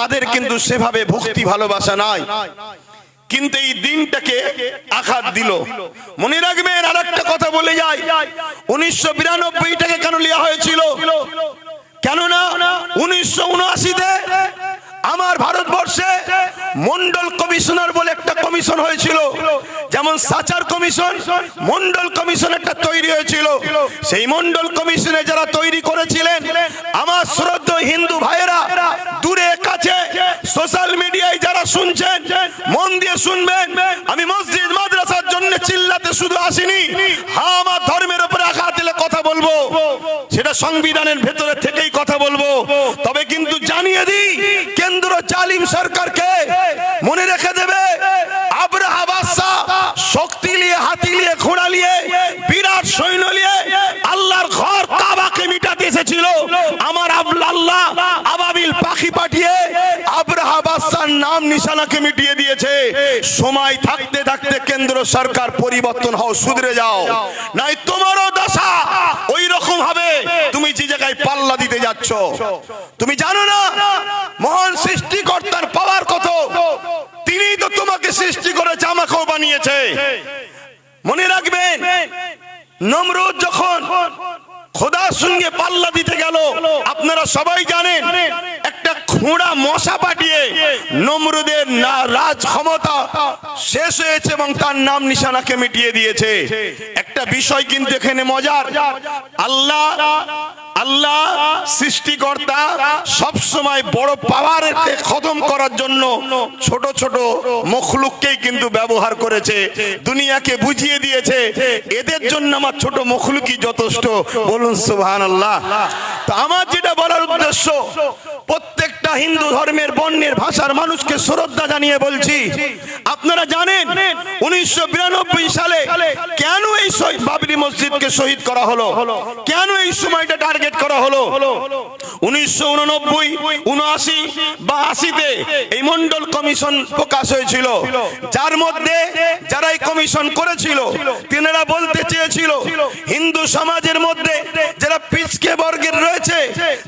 তাদের কিন্তু সেভাবে ভক্তি ভালোবাসা নাই। কিন্তু এই দিনটাকে আঘাত দিল। মনে রাখবেন আর একটা কথা বলে যাই। উনিশশো বিরানব্বইটাকে কেন লিয়া হয়েছিল? কেননা উনিশশো উনআশিতে আমার ভারতবর্ষে মন্ডল কমিশনার বলে একটা কমিশন হয়েছিল। যেমন সাচার কমিশন মন্ডল কমিশন একটা তৈরি হয়েছিল। সেই মন্ডল কমিশনে যারা তৈরি করেছিলেন, আমার শ্রদ্ধ হিন্দু ভাইয়েরা, দূরে কাছে সোশ্যাল মিডিয়ায় যারা শুনছেন, মন দিয়ে শুনবেন। আমি মসজিদ, মাদ্রাসার জন্য চিল্লাতে শুধু আসিনি। হ্যাঁ আমার ধর্মের উপরে আঘাত দিলে কথা বলব। সেটা সংবিধানের ভেতরে থেকেই কথা বলব। তবে কিন্তু জানিয়ে দিই, কেন্দ্র জালিম সরকারকে নাম নিশানাকে মিটিয়ে দিয়েছে। সময় থাকতে থাকতে কেন্দ্র সরকার পরিবর্তন হও, সুধরে যাও। নাই তোমারও দশা ওই রকম হবে তুমি যে জায়গায় পাল্লা দিতে যাচ্ছ। তুমি জানো না, মহান সৃষ্টিকর্তার পাওয়ার কত? তিনি তো তোমাকে সৃষ্টি করেছে, আমাকেও বানিয়েছে। মনে রাখবেন, নমরুদ যখন খোদার সঙ্গে পাল্লা দিতে গেল, আপনারা সবাই জানেন খোঁড়া মশা পাঠিয়ে নমরুদের রাজ ক্ষমতা শেষ হয়েছে এবং তার নাম নিশানাকে মিটিয়ে দিয়েছে। একটা বিষয় কিন্তু এখানে মজার। আল্লাহ আল্লাহ সৃষ্টিকর্তা সব সময় বড় পাওয়ারকে খতম করার জন্য ছোট ছোট মখলুককেই কিন্তু ব্যবহার করেছে। দুনিয়াকে বুঝিয়ে দিয়েছে। এদের জন্য আমার ছোট মখলুকই যথেষ্ট। বলুন সুবহান আল্লাহ তো আমার যেটা বলার উদ্দেশ্য প্রত্যেকটা হিন্দু ধর্মের বর্ণের ভাষার মানুষকে শ্রদ্ধা জানিয়ে বলছি। আপনারা জানেন, উনিশশো সালে কেন এই বাবরি মসজিদকে শহীদ করা হলো? কেন এই সময়টা টার্গেট করা হলো? উনিশশো উননব্বই, উনআশি বা আশিতে এই মন্ডল কমিশন প্রকাশ হয়েছিল। যার মধ্যে যারা এই কমিশন করেছিল, তিনারা বলতে চেয়েছিল, হিন্দু সমাজের মধ্যে যারা পিছকে বর্গের রয়েছে,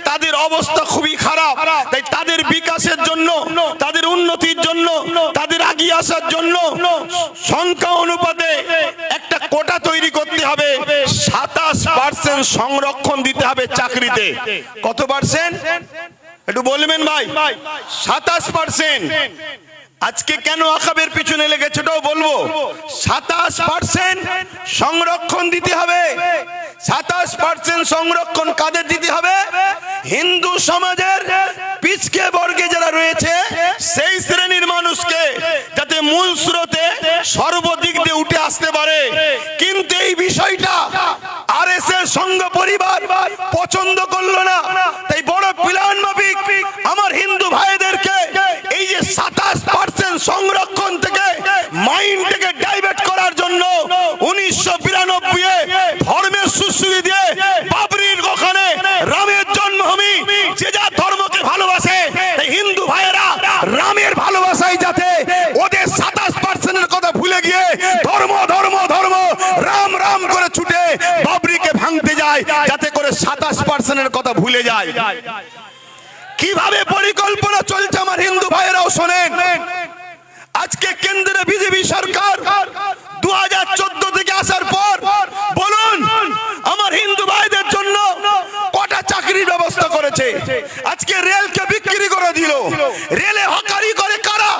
তাদের অবস্থা খুবই খারাপ। বিকাশের জন্য, তাদের উন্নতির জন্য, তাদের আগিয়ে আসার জন্য সংখ্যা অনুপাতে একটা কোটা তৈরি করতে হবে। সাতাশ পার্সেন্ট সংরক্ষণ দিতে হবে চাকরিতে। কত পার্সেন্ট একটু বলবেন ভাই। সাতাশ পার্সেন্ট আজকে কেন আকাবের পিছনে লেগেছে বলব। সাতাশ পার্সেন্ট সংরক্ষণ দিতে হবে। সাতাশ পার্সেন্ট সংরক্ষণ কাদের দিতে হবে? হিন্দু সমাজের পিছকে বর্গে যারা রয়েছে, সেই শ্রেণির মানুষকে যাতে মূল স্রোতে সর্বদিক দিয়ে উঠে আসতে পারে। কিন্তু এই বিষয়টা আর এস এর সঙ্গ পরিবার পছন্দ করল না। তাই বড় প্ল্যান মাফিক আমার হিন্দু ভাইদেরকে এই যে সাতাশ পার্সেন্ট সংরক্ষণ থেকে মাইন্ডটাকে ডাইভার্ট করার জন্য উনিশশো বিরানব্বই ধর্মের সুশ্রুতি দিয়ে বাবরির ওখানে রামের জন্মভূমি যে যা ধর্মকে ভালোবাসে তাই হিন্দু ভাইয়েরা রামের ভালোবাসায় যাতে ওদের সাতাশ পার্সেন্টের কথা ভুলে গিয়ে ধর্ম ধর্ম ধর্ম। রাম রাম করে ছুটে বাবরিকে ভাঙতে যায়, যাতে করে সাতাশ পার্সেন্টের কথা ভুলে যায়। কীভাবে পরিকল্পনা চলছে আমার হিন্দু ভাইয়েরাও শোনেন। আজকে কেন্দ্রে বিজেপি সরকার দু হাজার চোদ্দ থেকে আসার পর বলুন, আমার হিন্দু ভাইদের জন্য কটা চাকরির ব্যবস্থা করেছে? আজকে রেলকে বিক্রি করে দিল। রেলে হকারি করে কারা?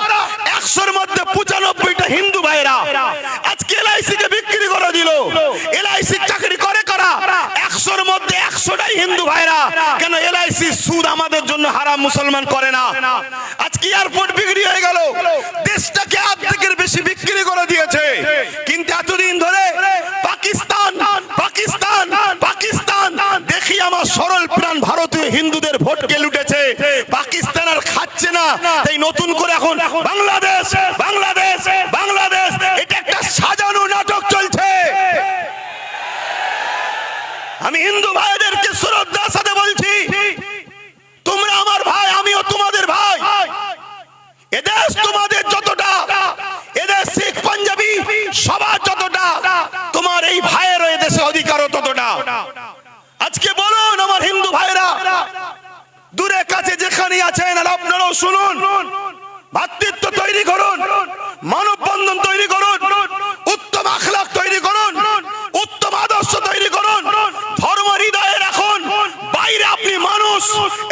একশোর মধ্যে পঁচানব্বইটা হিন্দু এলআইসি সুদ আমাদের জন্য হারাম, মুসলমান করে না। আজকে এয়ারপোর্ট বিক্রি হয়ে গেল। দেশটাকে অর্ধেকের বেশি বিক্রি করে দিয়েছে। কিন্তু এতদিন ধরে পাকিস্তান পাকিস্তান পাকিস্তান, দেখি আমার সরল প্রাণ ভারতীয় হিন্দুদের ভোটকে লুটেছে। পাকিস্তান আর খাচ্ছে না। তাই নতুন করে এখন বাংলাদেশ বাংলাদেশ বাংলাদেশ, এটা একটা সাজানো নাটক চলছে। আমি হিন্দু ভাইদেরকে শ্রদ্ধার সাথে বলছি তোমরা আমার ভাই আমিও তোমাদের ভাই এদেশ তোমাদের যতটা, এদেশ শিখ পাঞ্জাবি সবার যতটা, তোমার এই ভাইয়েরও এদেশে অধিকারও ততটা। আজকে বলুন আমার হিন্দু ভাইরা দূরে কাছে যেখানে আছেন, আর আপনারাও শুনুন। ভাতৃত্ব তৈরি করুন মানব বন্ধন তৈরি করুন, উত্তম আখলাক তৈরি করুন উত্তম আদর্শ তৈরি করুন ধর্ম হৃদয়ে রাখুন বাইরে আপনি মানুষ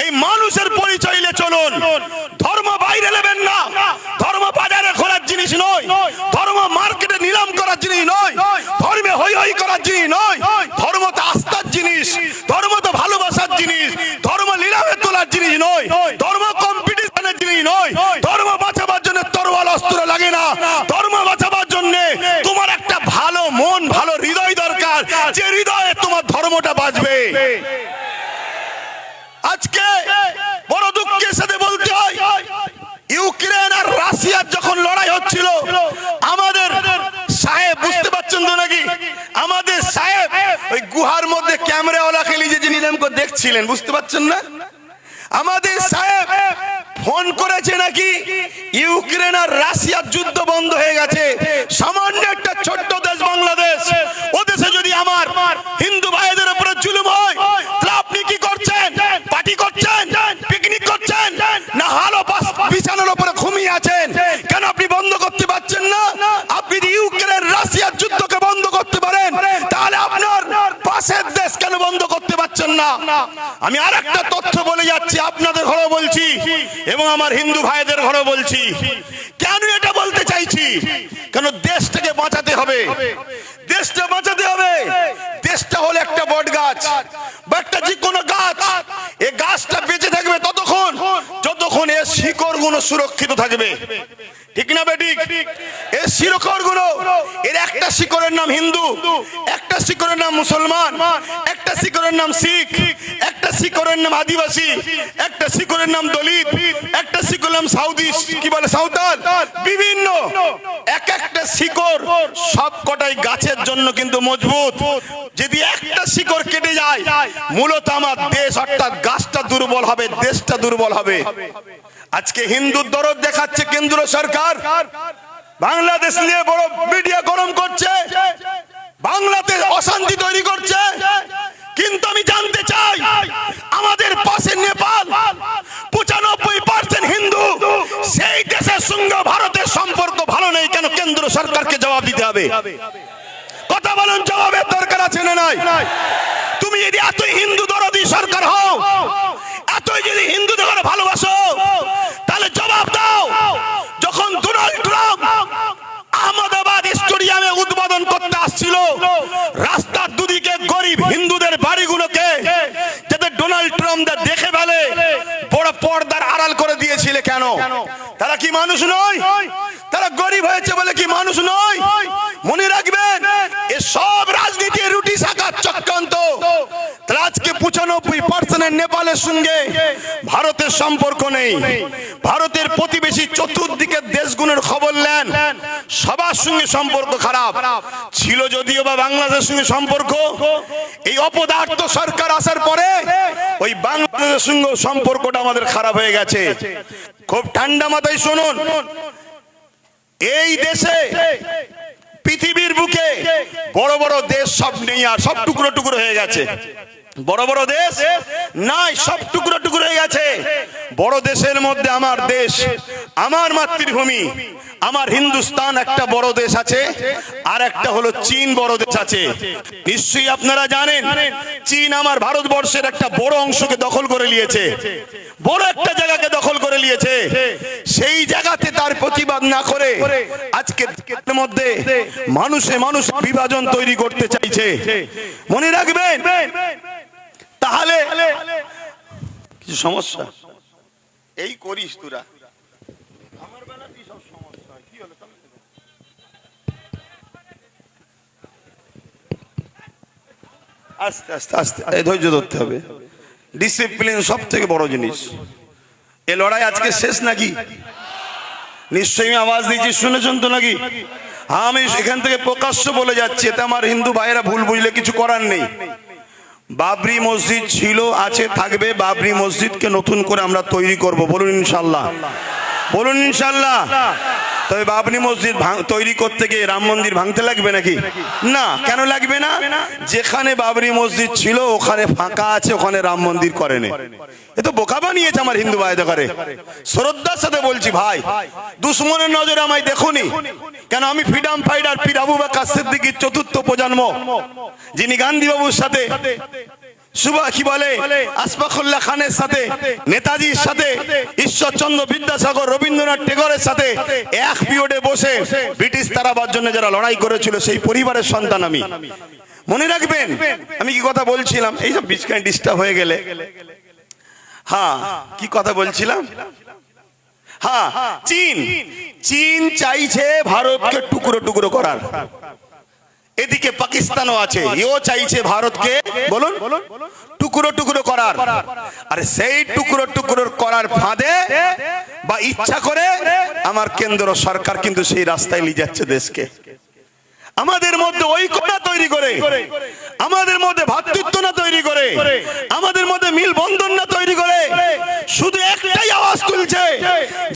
এই মানুষের পরিচয় নিয়ে চলুন ধর্ম বাইরে নেবেন না ধর্ম বাজারে খোলার জিনিস নয় ধর্ম মার্কেটে নিলাম করার জিনিস নয় ধর্মে হই হই করার জিনিস নয় ধর্ম তো আস্থার জিনিস ধর্ম তো ভালোবাসার জিনিস ধর্ম নিলামে তোলার জিনিস নয় ধর্ম কম্পিটিশনের জিনিস নয় ধর্ম বাঁচাবার জন্য তরোয়াল অস্ত্র লাগে না ধর্ম বাঁচাবার জন্য তোমার একটা ভালো মন, ভালো হৃদয় দরকার। যে হৃদয়ে তোমার ধর্মটা বাঁচবে। আজকে বড় দুঃখের সাথে বলতে হয়, ইউক্রেন আর রাশিয়ার যখন লড়াই হচ্ছিল, আমাদের সাহেব, বুঝতে পারছেন তো নাকি? আমাদের সাহেব ওই গুহার মধ্যে ক্যামেরাওয়ালা খেলি যে যিনি দেখছিলেন, বুঝতে পারছেন না? আমাদের সাহেব ফোন করেছে নাকি? ইউক্রেন আর রাশিয়ার যুদ্ধ বন্ধ হয়ে গেছে। সামান্য একটা ছোট্ট দেশ বাংলাদেশ। ও দেশে যদি আমার হিন্দু ভাইদের উপরে জুলুম হয়, তাহলে আপনি কি করছেন? পার্টি করছেন? পিকনিক করছেন? না হালো বিছানার উপরে ঘুমিয়ে আছেন? কেন আপনি বন্ধ করতে পারছেন না? আপনি ইউক্রেন, রাশিয়ার যুদ্ধকে বন্ধ করতে পারেন, তাহলে আপনার পাশের দেশ কেন বন্ধ করতে পারছেন না? আমি আর একটা তথ্য বলে যাচ্ছি, আপনাদের ঘরেও বলছি এবং আমার হিন্দু ভাইদের ঘরেও বলছি। কেন এটা বলতে চাইছি? কেন দেশটাকে বাঁচাতে হবে? দেশটা বাঁচাতে হবে। দেশটা হলো একটা বট গাছ, বা একটা যে কোনো গাছ। এ গাছটা বেঁচে থাকবে ততক্ষণ, যতক্ষণ এর শিকড়গুলো সুরক্ষিত থাকবে। ঠিক না বেটিক এর শিরকরগুলো এর একটা শিকরের নাম হিন্দু, একটা শিকরের নাম মুসলমান, একটা শিকরের নাম শিখ, একটা শিকরের নাম আদিবাসী, একটা শিকরের নাম দলিত, একটা নাম সাউদি কি বলে সাঁওতাল বিভিন্ন। এক একটা শিকড় সব কটাই গাছের জন্য কিন্তু মজবুত। যদি একটা শিকড় কেটে যায়, মূলত আমার দেশ অর্থাৎ গাছটা দুর্বল হবে, দেশটা দুর্বল হবে। আজকে হিন্দুর দরদ দেখাচ্ছে কেন্দ্র সরকার। বাংলাদেশ নিয়ে বড় মিডিয়া গরম করছে। বাংলাতে অশান্তি তৈরি করছে। কিন্তু আমি জানতে চাই, আমাদের পাশে নেপাল পার্সেন্ট হিন্দু, সেই দেশের সঙ্গে ভারতের সম্পর্ক ভালো নেই কেন কেন্দ্র সরকারকে জবাব দিতে হবে? কথা বলুন জবাবের দরকার আছে না নাই? তুমি যদি এতই হিন্দু দরদি সরকার হও, এতই যদি হিন্দুদের ঘরে ভালোবাসো, তাহলে জবাব দাও। যখন ডোনাল্ড ট্রাম্প আহমেদাবাদ স্টেডিয়ামে উদ্বোধন করতে আসছিল, রাস্তার দুদিকে গরিব হিন্দুদের বাড়িগুলোকে যাতে ডোনাল্ড ট্রাম্প দেখে ফেলে বড় পর্দার আড়াল করে দিয়েছিলে কেন? তারা কি মানুষ নয়? তারা গরিব হয়েছে বলে কি মানুষ নয়? মনে রাখবেন, এ সব রাজনীতি রুটি শাখার চক্রান্ত। আজকে পঁচানব্বই পার্সেন্ট নেপালের সঙ্গে ভারতের সম্পর্ক নেই। ভারতের প্রতিবেশী চতুর্দিকের দেশগুলোর খবর সবার সঙ্গে সম্পর্ক খারাপ। ছিল যদিও বা বাংলাদেশের সঙ্গে সম্পর্ক, এই অপদার্থ সরকার আসার পরে ওই বাংলাদেশের সঙ্গে সম্পর্কটা আমাদের খারাপ হয়ে গেছে। খুব ঠান্ডা মাথায় শুনুন, এই দেশে পৃথিবীর বুকে বড় বড় দেশ সব নেই আর সব টুকরো টুকরো হয়ে গেছে। বড় বড় দেশ নাই, সব টুকরো টুকরো হয়ে গেছে। বড় দেশের মধ্যে আমার দেশ, আমার মাতৃভূমি আমার হিন্দুস্তান একটা বড় দেশ আছে আর একটা হলো চীন বড় দেশ আছে। নিশ্চয়ই আপনারা জানেন চীন আমার ভারতবর্ষের একটা বড় অংশকে দখল করে নিয়েছে। বড় একটা জায়গাকে দখল করে নিয়েছে। সেই জায়গাতে তার প্রতিবাদ না করে আজকে মধ্যে মানুষে মানুষ বিভাজন তৈরি করতে চাইছে। মনে রাখবেন তাহলে কিছু সমস্যা? এই করিস তোরা। আস্তে আস্তে আস্তে ধৈর্য ধরতে হবে। ডিসিপ্লিন সব থেকে বড় জিনিস। এ লড়াই আজকে শেষ নাকি? নিশ্চয়ই আমি আওয়াজ দিয়েছি, শুনেছেন তো নাকি? আমি এখান থেকে প্রকাশ্য বলে যাচ্ছি, এতে আমার হিন্দু ভাইয়েরা ভুল বুঝলে কিছু করার নেই। বাবরি মসজিদ ছিল, আছে, থাকবে, বাবরি মসজিদকে নতুন করে আমরা তৈরি করব। বলুন ইনশাল্লাহ। বলুন ইনশাল্লাহ। তবে বাবরি মসজিদ তৈরি করতে গিয়ে রাম মন্দির ভাঙতে লাগবে নাকি? না। কেন লাগবে না? যেখানে বাবরি মসজিদ ছিল, ওখানে ফাঁকা আছে, ওখানে রাম মন্দির করেনি। এ তো বোকা বানিয়েছে আমার হিন্দু ভাইদের করে শ্রদ্ধার সাথে বলছি, ভাই, দুশ্মনের নজরে আমায় দেখুনি। কেন আমি ফ্রিডম ফাইটার পীর আবু বাক্কা সিদ্দিকীর চতুর্থ প্রজন্ম, যিনি গান্ধী বাবুর সাথে সুভা কি বলে? আসফাকুল্লাহ খানের সাথে নেতাজির সাথে ঈশ্বরচন্দ্র বিদ্যাসাগর রবীন্দ্রনাথ টেগরের সাথে এক পিরিয়ডে বসে ব্রিটিশ তারাবার জন্য যারা লড়াই করেছিল সেই পরিবারের সন্তান আমি। মনে রাখবেন আমি কি কথা বলছিলাম? এই সব বিজকান ডিস্টার্ব হয়ে গেলে। হ্যাঁ কি কথা বলছিলাম? হ্যাঁ চীন। চীন চাইছে ভারতকে টুকরো টুকরো করার। এদিকে পাকিস্তানও আছে। এও চাইছে ভারতকে। বলুন। টুকরো টুকরো করার। আরে সেই টুকরো টুকরো করার ফাঁদে বা ইচ্ছা করে আমার কেন্দ্র সরকার কিন্তু সেই রাস্তায় নিয়ে যাচ্ছে দেশকে। আমাদের মধ্যে ঐক্যতা তৈরি করে। আমাদের মধ্যে ভ্রাতৃত্ব না তৈরি করে। আমাদের মধ্যে মিল বন্ধন না তৈরি করে। শুধু একটাই আওয়াজ